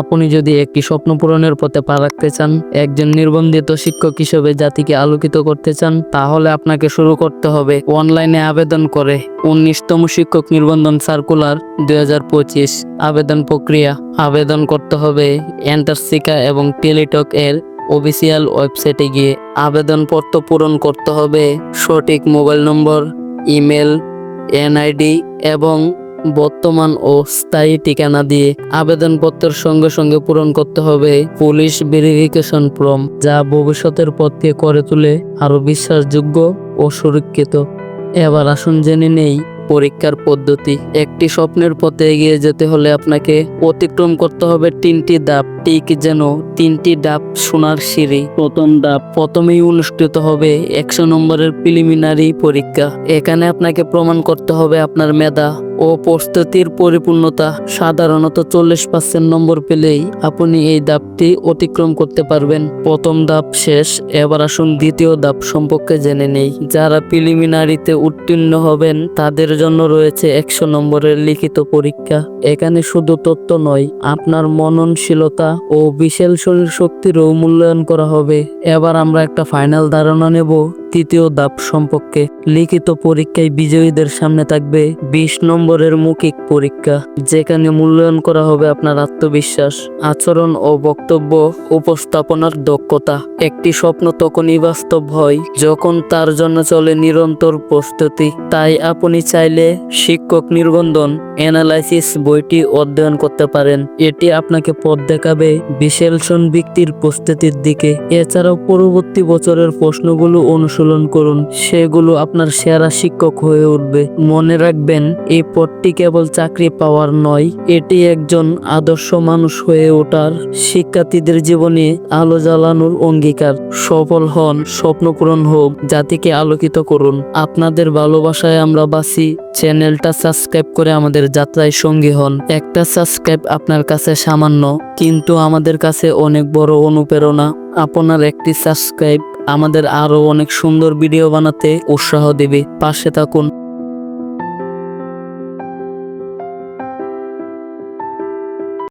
আপনি যদি একটি স্বপ্ন পূরণের পথে পা রাখতে চান, একজন নির্বন্ধিত শিক্ষক হিসেবে জাতিকে আলোকিত করতে চান, তাহলে আপনাকে শুরু করতে হবে অনলাইনে আবেদন করে উনিশতম শিক্ষক নির্বন্ধন সার্কুলার দু হাজার পঁচিশ। আবেদন প্রক্রিয়া, আবেদন করতে হবে এন্টারসিকা এবং টেলিটক এর অফিসিয়াল ওয়েবসাইটে গিয়ে। আবেদনপত্র পূরণ করতে হবে সঠিক মোবাইল নম্বর, ইমেল, এনআইডি এবং বর্তমান ও স্থায়ী ঠিকানা দিয়ে আবেদনপত্রের সঙ্গে সঙ্গে পূরণ করতে হবে পুলিশ ভেরিফিকেশন ফর্ম যা ভবিষ্যতের পথকে করে তুলে আরও বিশ্বাসযোগ্য ও সুরক্ষিত। এবার আসুন জেনে নেই পরীক্ষার পদ্ধতি। একটি স্বপ্নের পথে এগিয়ে যেতে হলে আপনাকে অতিক্রম করতে হবে তিনটি ধাপ, ঠিক যেন তিনটি ডাব সোনার সিঁড়ি। প্রথম ডাব প্রথমেই অনুষ্ঠিত হবে একশো নম্বরের প্রিলিমিনারি পরীক্ষা। এখানে আপনাকে প্রমাণ করতে হবে আপনার মেধা। ও প্রস্তুতির পরিপূর্ণতা সাধারণত চল্লিশ পার্সেন্ট নম্বর পেলেই আপনি এই ধাপটি অতিক্রম করতে পারবেন। প্রথম ধাপ শেষ, এবার আসুন দ্বিতীয় ধাপ সম্পর্কে জেনে নেই। যারা প্রিলিমিনারিতে উত্তীর্ণ হবেন, তাদের জন্য রয়েছে একশো নম্বরের লিখিত পরীক্ষা। এখানে শুধু তথ্য নয়, আপনার মননশীলতা ও বিশাল শরীর শক্তিরও মূল্যায়ন করা হবে। এবার আমরা একটা ফাইনাল ধারণা নেব। তৃতীয় ধাপ সম্পর্কে লিখিত পরীক্ষায় বিজয়ীদের সামনে থাকবে বিশ নম্বরের মৌখিক পরীক্ষা, যেখানে মূল্যায়ন করা হবে আপনার আত্মবিশ্বাস, আচরণ ও বক্তব্য উপস্থাপনার দক্ষতা। একটি স্বপ্ন তখনই বাস্তব হয় যখন তার জন্য চলে নিরন্তর প্রস্তুতি। তাই আপনি চাইলে শিক্ষক নির্বন্ধন, অ্যানালাইসিস বইটি অধ্যয়ন করতে পারেন। এটি আপনাকে পথ দেখাবে বিশেষণ ব্যক্তির প্রস্তুতির দিকে। এছাড়াও পরবর্তী বছরের প্রশ্নগুলো অনুশীলন করুন। সেগুলো আপনার সেরা শিক্ষক হয়ে উঠবে। মনে রাখবেন, এই পথটি কেবল চাকরি পাওয়ার নয়, এটি একজন আদর্শ মানুষ হয়ে ওঠার শিক্ষার্থীদের জীবনে আলো জ্বালানোর অঙ্গীকার। সফল হন, স্বপ্ন পূরণ হোক, জাতিকে আলোকিত করুন। আপনাদের ভালোবাসায় আমরা বাসি চ্যানেলটা সাবস্ক্রাইব করে আমাদের যাত্রায় সঙ্গী হন। একটা সাবস্ক্রাইব আপনার কাছে সামান্য, কিন্তু আমাদের কাছে অনেক বড় অনুপ্রেরণা। আপনার একটি সাবস্ক্রাইব আমাদের আরও অনেক সুন্দর ভিডিও বানাতে উৎসাহ দেবে। পাশে থাকুন।